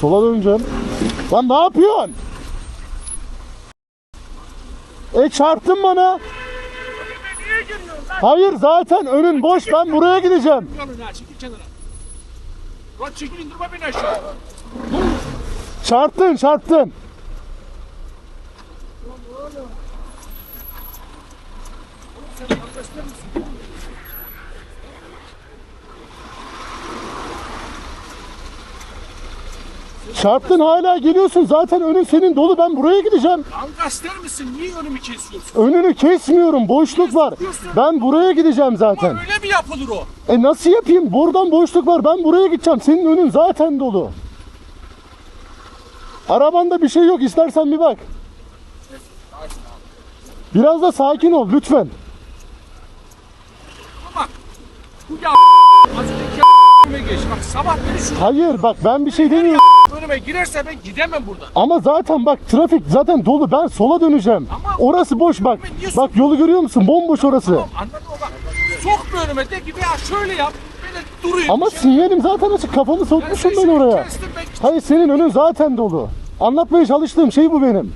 sola döneceğim. Lan ne yapıyorsun? E çarptın bana. Hayır zaten önün boş ben buraya gideceğim. Çekil kenara. Lan çekil indirme. Çarptın çarptın. Sen arkadaşlar mısın? Çarptın hala geliyorsun. Zaten önün senin dolu. Ben buraya gideceğim. Lan gazeter misin? Niye önümü kesiyorsun? Önünü kesmiyorum. Boşluk var. Ben buraya gideceğim zaten. Ama öyle mi yapılır o? E nasıl yapayım? Buradan boşluk var. Ben buraya gideceğim. Senin önün zaten dolu. Arabanda bir şey yok. İstersen bir bak. Biraz da sakin ol lütfen. Bak. Bu ya az önceki önüme geç. Bak sabah beni şu Hayır bak ben bir şey demiyorum. Önüme girerse ben gidemem buradan. Ama zaten bak trafik zaten dolu. Ben sola döneceğim. Ama- Orası boş bak. Bak yolu görüyor musun? Bomboş orası. Tamam anladın mı? Bak sokma önüme de gibi ya şöyle yap. Böyle durayım. Ama sinyalim zaten açık. Kafamı sokmuşum ben oraya. kestim, ben- Hayır senin önün zaten dolu. Anlatmaya çalıştığım şey bu benim.